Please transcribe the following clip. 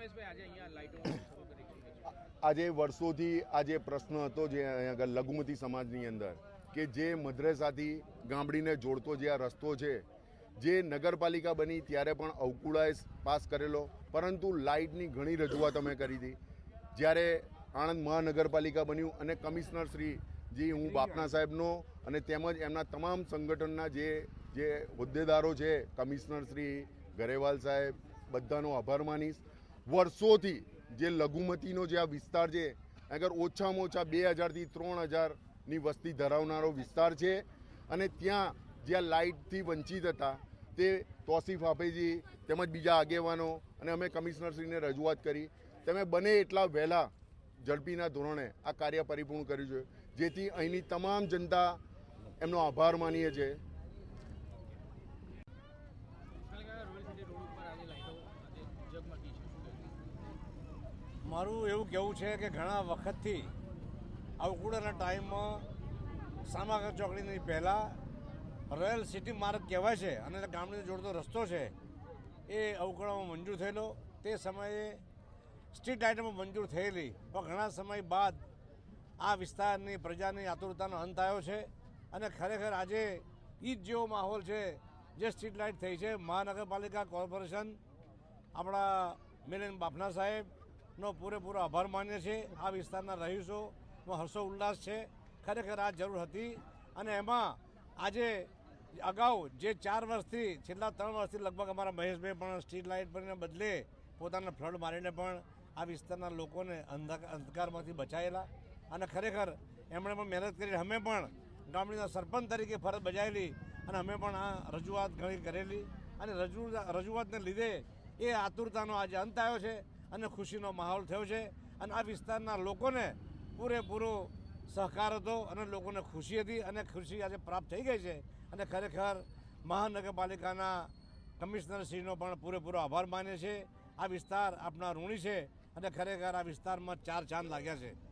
આજે આજે વર્ષોથી આ જે પ્રશ્ન હતો જે અહીંયા આગળ લઘુમતી સમાજની અંદર, કે જે મદ્રેસાથી ગામડીને જોડતો જે આ રસ્તો છે, જે નગરપાલિકા બની ત્યારે પણ અવકુળાએ પાસ કરેલો, પરંતુ લાઇટની ઘણી રજૂઆત અમે કરી હતી. જ્યારે આણંદ મહાનગરપાલિકા બન્યું અને કમિશનર શ્રી, જે હું બાપના સાહેબનો અને તેમજ એમના તમામ સંગઠનના જે જે હોદ્દેદારો છે, કમિશનર શ્રી ગરેવાલ સાહેબ, બધાનો આભાર માનીશ. વર્ષોથી જે લઘુમતીનો જે આ વિસ્તાર છે અગર ઓછામાં ઓછા બે હજારથી ત્રણ હજારની વસ્તી ધરાવનારો વિસ્તાર છે, અને ત્યાં જ્યાં લાઇટથી વંચિત હતા, તે તોસીફ હાફેજી તેમજ બીજા આગેવાનો અને અમે કમિશનરશ્રીને રજૂઆત કરી તમે બને એટલા વહેલા ઝડપીના ધોરણે આ કાર્ય પરિપૂર્ણ કર્યું છે, જેથી અહીંની તમામ જનતા એમનો આભાર માનીએ છીએ જગમગી છે? મારું એવું કહેવું છે કે ઘણા વખતથી અવકૂળાના ટાઈમમાં સામાગર ચોકડીની પહેલાં રોયલ સિટી માર્ગ કહેવાય છે અને ગામડીને જોડતો રસ્તો છે, એ અવકુડામાં મંજૂર થયેલો. તે સમયે સ્ટ્રીટ લાઇટમાં મંજૂર થયેલી. પણ ઘણા સમય બાદ આ વિસ્તારની પ્રજાની આતુરતાનો અંત આવ્યો છે અને ખરેખર આજે એ જ જેવો માહોલ છે જે સ્ટ્રીટ લાઇટ થઈ છે. મહાનગરપાલિકા કોર્પોરેશન આપણા મિલન બાફના સાહેબનો પૂરેપૂરો આભાર માન્ય છે આ વિસ્તારના રહીશોમાં હર્ષો ઉલ્લાસ છે. ખરેખર આ જરૂર હતી અને એમાં આજે અગાઉ જે ચાર વર્ષથી, છેલ્લા ત્રણ વર્ષથી લગભગ અમારા મહેશભાઈ પણ સ્ટ્રીટ લાઇટ પરના બદલે પોતાના ફ્લડ મારીને પણ આ વિસ્તારના લોકોને અંધક, અંધકારમાંથી બચાવેલા અને ખરેખર એમણે પણ મહેનત કરી. અમે પણ ગામડીના સરપંચ તરીકે ફરજ બજાવેલી અને અમે પણ આ રજૂઆત ઘણી કરેલી અને રજૂ, રજૂઆતને લીધે એ આતુરતાનો આજે અંત આવ્યો છે. અને ખુશીનો માહોલ થયો છે. અને આ વિસ્તારના લોકોને પૂરેપૂરો સહકાર હતો અને લોકોને ખુશી હતી અને ખુશી આજે પ્રાપ્ત થઈ ગઈ છે. અને ખરેખર મહાનગરપાલિકાના કમિશનરશ્રીનો પણ પૂરેપૂરો આભાર માને છે. આ વિસ્તાર આપણા ઋણી છે અને ખરેખર આ વિસ્તારમાં ચાર ચાંદ લાગ્યા છે.